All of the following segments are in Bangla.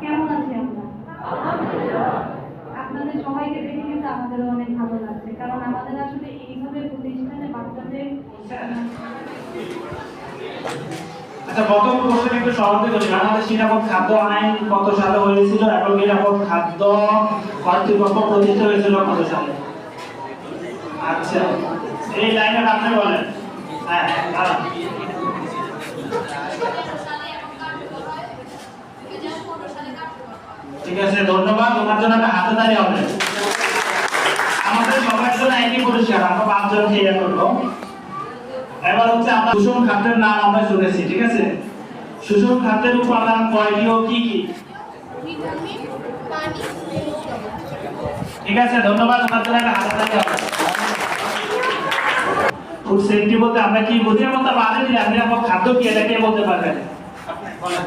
কেমন আছে আপনার? আপনাদের সবাইকে দেখে কিন্তু আমাদেরও অনেক ভালো লাগছে, কারণ আমাদের আসলে এইভাবে প্রতিষ্ঠানে বাচ্চাদের আচ্ছা খাদ্য আইন কত সালে হয়েছিল এবং খাদ্য কর্তৃপক্ষ প্রতিষ্ঠা হয়েছিল আচ্ছা এই লাইনটা আপনি বলেন। হ্যাঁ ঠিক আছে, ধন্যবাদ। ওনার জন্য একটা হাতে দাঁড়িয়ে হবে। আমাদের সবার জন্য একই পরিষ্কার, আমরা পাঁচজন খেয়ে করব এবার হচ্ছে আমরা সুষম খাদ্যের নাম আমরা শুনেছি, ঠিক আছে? সুষম খাদ্যের উপাদান কয়টি ও কি কি? ঠিক আছে, ধন্যবাদ। ওনার জন্য একটা হাতে তালি হবে। ফুড সেফটি বলতে আমরা কি বুঝি? এর মধ্যে বাদে দিলে আপনি আমার খাদ্য কি, এটা কে বলতে পারবেন বলেন।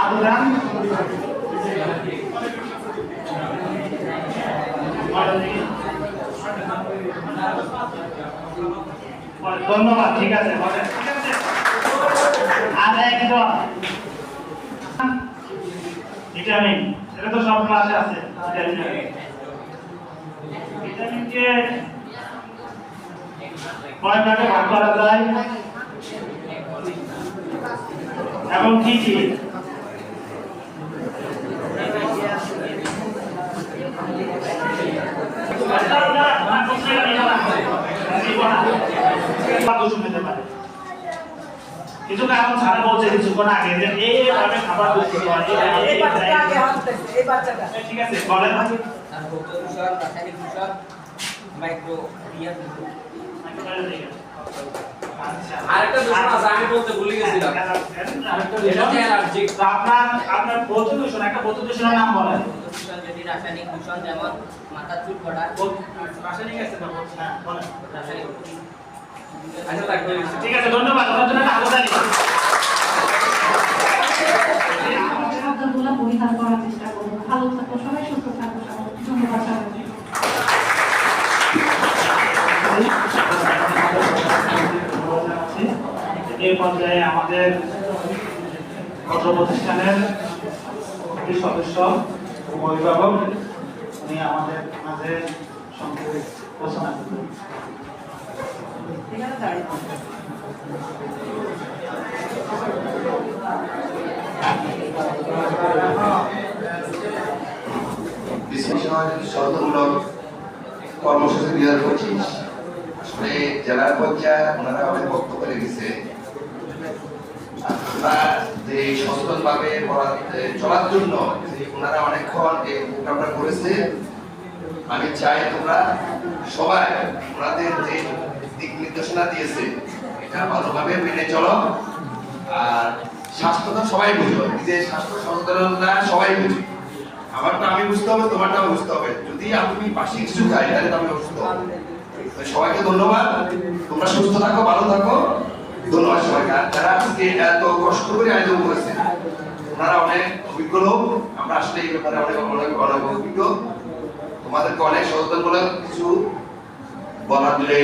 আবুদান। ধন্যবাদ, ঠিক আছে আর একজন ভিটামিন, এটা তো সব ক্লাসে আছে ভিটামিনকে কয় ভাগে ভাগ করা যায়? এবং কি কি কিছু কারণ ছাড়া বলছে কিছুক্ষণ আগে যে এইভাবে খাবার দূষিত হয় ঠিক আছে মাইক্রো আচ্ছা আরেকটা দূষণ আছে, আমি বলতে ভুলে গেছিলাম। এটা হচ্ছে অ্যালার্জিক আপনার আপনার বৌদ্ধ দূষণ একটা বৌদ্ধ দূষণের নাম বলেন। যদি রাসায়নিক দূষণ যেমন মাথা চুল পড়া রাসায়নিক আছে না হ্যাঁ, বলেন। রাসায়নিক আচ্ছা ঠিক আছে ধন্যবাদ। আপনার জন্য একটা হাততালি। পরিহার করার চেষ্টা করব ভালো থাকব সবাই সুস্থ সবাই ধন্যবাদ সবাইকে পর্যায়ে আমাদের একটি সদস্য, অভিভাবক উনি আমাদের মাঝে সংক্ষেপে কর্মসূচি দুই হাজার পঁচিশ পর্যায়ে ওনারা অনেক বক্তব্য রেখেছে। আমি চাই তোমরা সবাই ওনাদের যে দিক নির্দেশনা দিয়েছে, এটা ভালোভাবে মেনে চলো। আর স্বাস্থ্য তো সবাই বুঝো, নিজের স্বাস্থ্য সচেতনতা সবাই বুঝি। আমারটা আমি বুঝতে হবে, তোমারটাও বুঝতে হবে। যদি আমি পাশে কিছু খাই তাহলে আমি অসুস্থ। সবাইকে ধন্যবাদ। তোমরা সুস্থ থাকো, ভালো থাকো। ধন্যবাদ সবাইকে এত কষ্ট করে আয়োজন করেছে ওনারা অনেক অভিজ্ঞ লোক আমরা আসলে এই ব্যাপারে অনেক অনেক অভিজ্ঞ তোমাদেরকে অনেক সচেতনমূলক কিছু বলার দিলে